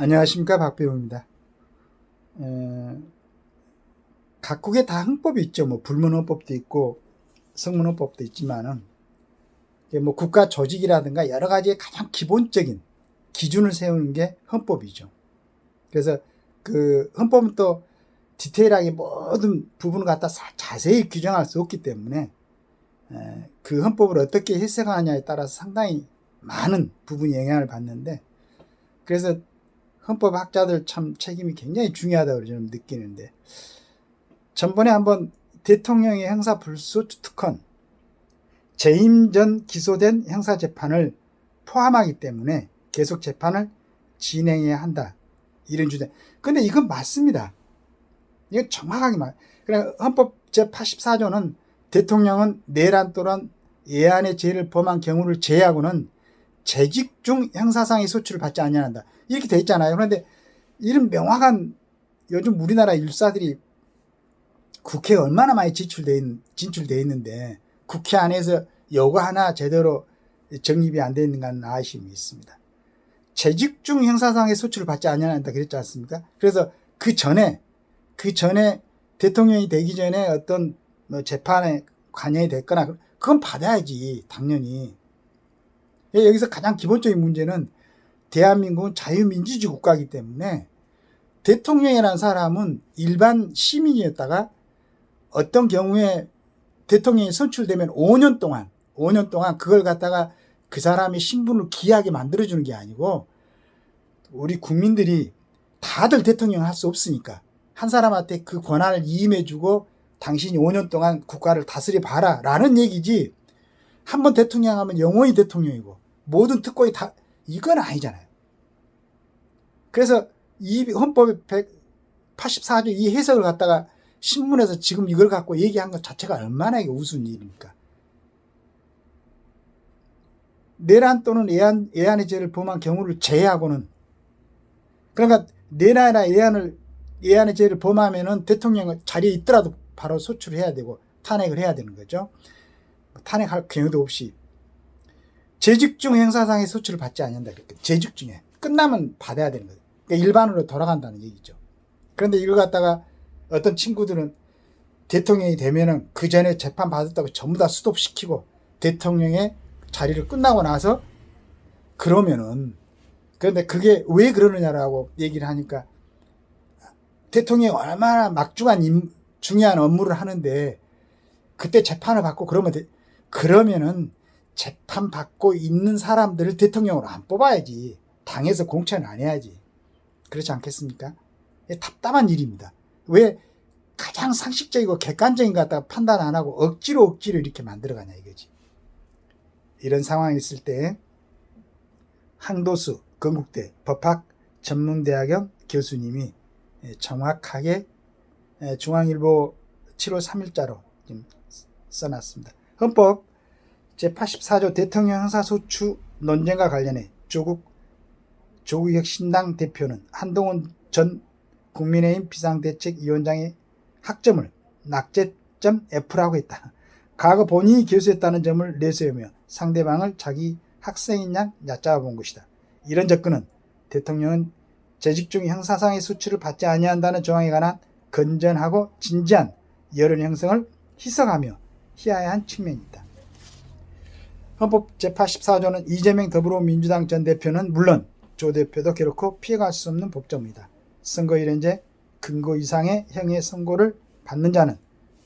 안녕하십니까 박배우입니다. 에, 각국에 다 헌법이 있죠. 뭐 불문헌법도 있고 성문헌법도 있지만은 뭐 국가 조직이라든가 여러 가지의 가장 기본적인 기준을 세우는 게 헌법이죠. 그래서 그 헌법은 또 디테일하게 모든 부분을 갖다 사- 자세히 규정할 수 없기 때문에 에, 그 헌법을 어떻게 해석하느냐에 따라서 상당히 많은 부분이 영향을 받는데 그래서 헌법 학자들 참 책임이 굉장히 중요하다고 저는 느끼는데 전번에 한번 대통령의 형사 불소추 특권 재임 전 기소된 형사 재판을 포함하기 때문에 계속 재판을 진행해야 한다 이런 주제. 근데 이건 맞습니다. 이건 정확하게 맞. 그래 헌법 제 84조는 대통령은 내란 또는 예안의 죄를 범한 경우를 제외하고는 재직 중 형사상의 소추를 받지 아니한다. 이렇게 돼 있잖아요. 그런데 이런 명확한 요즘 우리나라 일사들이 국회에 얼마나 많이 지출돼 있, 진출돼 있는데 국회 안에서 요거 하나 제대로 정립이 안 돼 있는 건 아쉬움이 있습니다. 재직 중 형사상의 소추를 받지 아니한다 그랬지 않습니까? 그래서 그 전에 그 전에 대통령이 되기 전에 어떤 뭐 재판에 관여이 됐거나 그건 받아야지 당연히 예, 여기서 가장 기본적인 문제는 대한민국은 자유민주주의 국가이기 때문에 대통령이라는 사람은 일반 시민이었다가 어떤 경우에 대통령이 선출되면 5년 동안 5년 동안 그걸 갖다가 그 사람의 신분을 기하게 만들어주는 게 아니고 우리 국민들이 다들 대통령을 할수 없으니까 한 사람한테 그 권한을 이임해주고 당신이 5년 동안 국가를 다스려 봐라 라는 얘기지. 한 번 대통령 하면 영원히 대통령이고 모든 특권이 다 이건 아니잖아요. 그래서 이 헌법의 184조 이 해석을 갖다가 신문에서 지금 이걸 갖고 얘기한 것 자체가 얼마나 우스운 일입니까? 내란 또는 예안, 예안의 죄를 범한 경우를 제외하고는 그러니까 내란이나 예안을 예안의 죄를 범하면은 대통령 자리에 있더라도 바로 소출을 해야 되고 탄핵을 해야 되는 거죠. 탄핵할 경우도 없이 재직 중 행사상의 소출을 받지 않는다. 이렇게 재직 중에 끝나면 받아야 되는 거예요. 그러니까 일반으로 돌아간다는 얘기죠. 그런데 이걸 갖다가 어떤 친구들은 대통령이 되면은 그 전에 재판 받았다고 전부 다 수독시키고 대통령의 자리를 끝나고 나서 그러면은 그런데 그게 왜 그러느냐라고 얘기를 하니까 대통령이 얼마나 막중한 임, 중요한 업무를 하는데 그때 재판을 받고 그러면 돼. 그러면은 재판 받고 있는 사람들을 대통령으로 안 뽑아야지 당에서 공천을 안 해야지 그렇지 않겠습니까? 답답한 일입니다. 왜 가장 상식적이고 객관적인 것 같다가 판단 안 하고 억지로 억지로 이렇게 만들어가냐 이거지. 이런 상황이 있을 때 항도수 건국대 법학 전문대학원 교수님이 정확하게 중앙일보 7월 3일자로 지금 써놨습니다. 헌법 제84조 대통령 형사소추 논쟁과 관련해 조국 조국혁 신당 대표는 한동훈 전 국민의힘 비상대책위원장의 학점을 낙제점 F라고 했다. 과거 본인이 교수했다는 점을 내세우며 상대방을 자기 학생인 양 얕잡아 본 것이다. 이런 접근은 대통령은 재직 중 형사상의 수출을 받지 아니한다는 조항에 관한 건전하고 진지한 여론 형성을 희석하며 희화한 측면이 있다. 헌법 제84조는 이재명 더불어민주당 전 대표는 물론 조 대표도 결코 피해갈 수 없는 법정입니다. 선거 1년제 근거 이상의 형의 선고를 받는 자는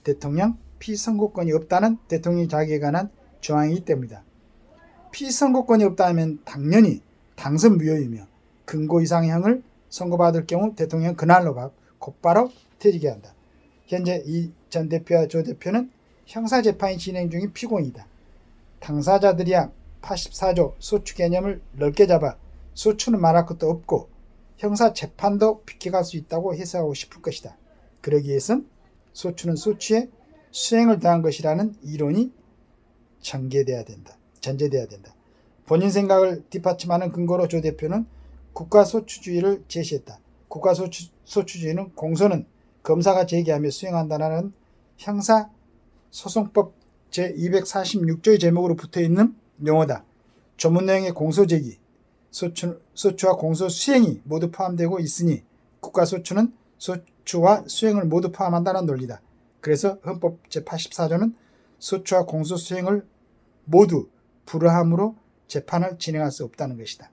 대통령 피선고권이 없다는 대통령 자격에 관한 조항이기 때문이다. 피선고권이 없다면 당연히 당선 무효이며 근거 이상의 형을 선고받을 경우 대통령 그날로 바- 곧바로 퇴직해야 한다. 현재 이 전 대표와 조 대표는 형사재판이 진행 중인 피고인이다. 당사자들이야 84조 소추 개념을 넓게 잡아 소추는 말할 것도 없고 형사 재판도 비켜갈 수 있다고 해석하고 싶을 것이다. 그러기 위해선 소추는 소추에 수행을 더한 것이라는 이론이 전개돼야 된다. 전제돼야 된다. 본인 생각을 뒷받침하는 근거로 조 대표는 국가 소추주의를 제시했다. 국가 소추, 소추주의는 공소는 검사가 제기하며 수행한다는 형사 소송법 제246조의 제목으로 붙어 있는 용어다. 조문 내용의 공소 제기, 소추, 소추와 공소 수행이 모두 포함되고 있으니 국가 소추는 소추와 수행을 모두 포함한다는 논리다. 그래서 헌법 제84조는 소추와 공소 수행을 모두 불허함으로 재판을 진행할 수 없다는 것이다.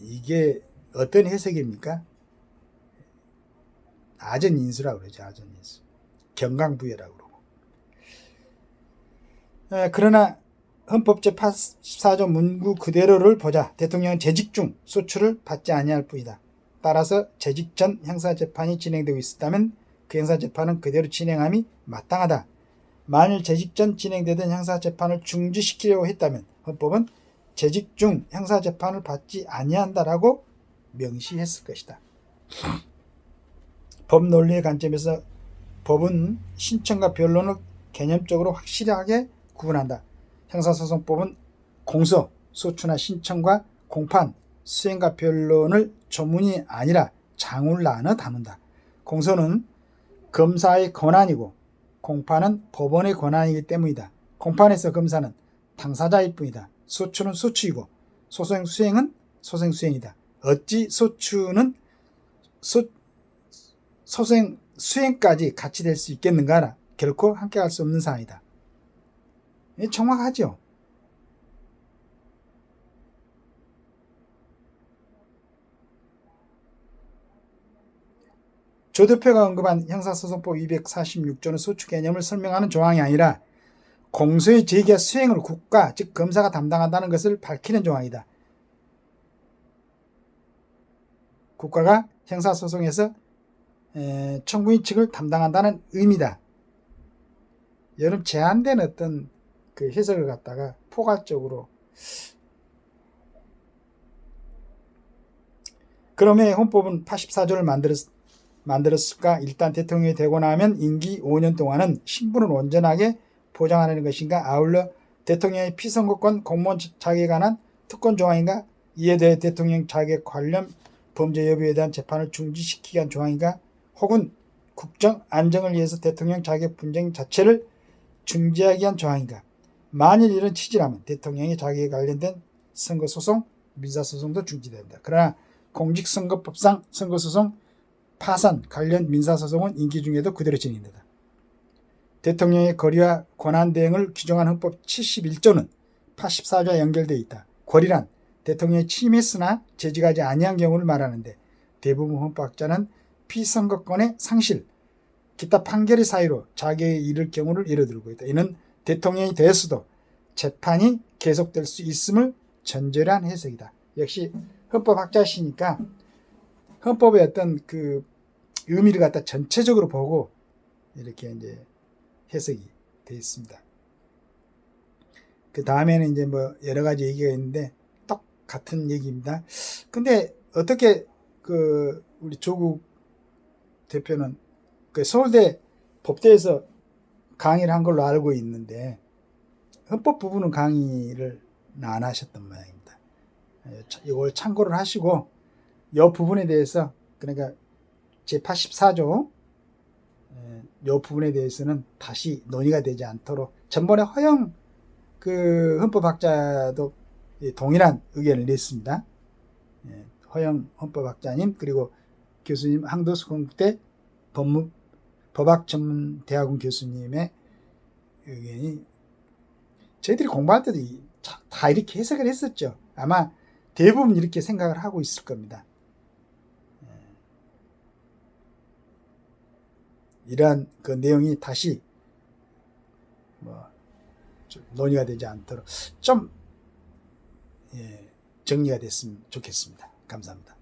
이게 어떤 해석입니까? 아전 인수라고 그러죠. 아전 인수. 경강부여라고 그러고. 에, 그러나 헌법 제84조 문구 그대로를 보자. 대통령은 재직 중 소추를 받지 아니할 뿐이다. 따라서 재직 전 형사 재판이 진행되고 있었다면 그 형사 재판은 그대로 진행함이 마땅하다. 만일 재직 전 진행되던 형사 재판을 중지시키려고 했다면 헌법은 재직 중 형사 재판을 받지 아니한다라고 명시했을 것이다. 법 논리의 관점에서 법은 신청과 변론을 개념적으로 확실하게 구분한다. 형사소송법은 공소, 소추나 신청과 공판, 수행과 변론을 조문이 아니라 장을 나눠 다룬다. 공소는 검사의 권한이고 공판은 법원의 권한이기 때문이다. 공판에서 검사는 당사자일 뿐이다. 소추는 소추이고 소송 수행은 소생 수행이다. 어찌 소추는 소, 소생 수행까지 같이 될 수 있겠는가? 결코 함께 할수 없는 사안이다. 정확하죠? 조 대표가 언급한 형사소송법 246조는 소추 개념을 설명하는 조항이 아니라 공소의 제기와 수행을 국가, 즉 검사가 담당한다는 것을 밝히는 조항이다. 국가가 형사소송에서 청구인 측을 담당한다는 의미다. 여러분 제한된 어떤 그 해석을 갖다가 포괄적으로 그러면 헌법은 84조를 만들었, 만들었을까? 일단 대통령이 되고 나면 임기 5년 동안은 신분을 온전하게 보장하는 것인가? 아울러 대통령의 피선거권 공무원 자격에 관한 특권 조항인가? 이에 대해 대통령 자격 관련 범죄 여부에 대한 재판을 중지시키기 위한 조항인가? 혹은 국정 안정을 위해서 대통령 자격 분쟁 자체를 중지하기 위한 조항인가? 만일 이런 취지라면 대통령의 자격에 관련된 선거소송, 민사소송도 중지된다. 그러나 공직선거법상 선거소송, 파산 관련 민사소송은 임기 중에도 그대로 진행된다. 대통령의 거리와 권한 대행을 규정한 헌법 71조는 84조와 연결되어 있다. 권리란 대통령이 침했으나 재직하지 아니한 경우를 말하는데 대부분 헌법학자는 피선거권의 상실, 기타 판결의 사유로 자격에 이를 경우를 예로 들고 있다. 이는 대통령이 되었어도 재판이 계속될 수 있음을 전제로 한 해석이다. 역시 헌법학자시니까 헌법의 어떤 그 의미를 갖다 전체적으로 보고 이렇게 이제 해석이 되어 있습니다. 그 다음에는 이제 뭐 여러 가지 얘기가 있는데 똑같은 얘기입니다. 근데 어떻게 그 우리 조국 대표는 그 서울대 법대에서 강의를 한 걸로 알고 있는데 헌법 부분은 강의를 안 하셨던 모양입니다. 예, 이걸 참고를 하시고 이 부분에 대해서 그러니까 제 84조 이 부분에 대해서는 다시 논의가 되지 않도록 전번에 허영 그 헌법학자도 동일한 의견을 냈습니다. 예, 허영 헌법학자님 그리고 교수님 항도수 공대 법무 법학 전문 대학원 교수님의 의견이 저희들이 공부할 때도 다 이렇게 해석을 했었죠. 아마 대부분 이렇게 생각을 하고 있을 겁니다. 예. 이러한 그 내용이 다시 뭐 논의가 되지 않도록 좀 예, 정리가 됐으면 좋겠습니다. 감사합니다.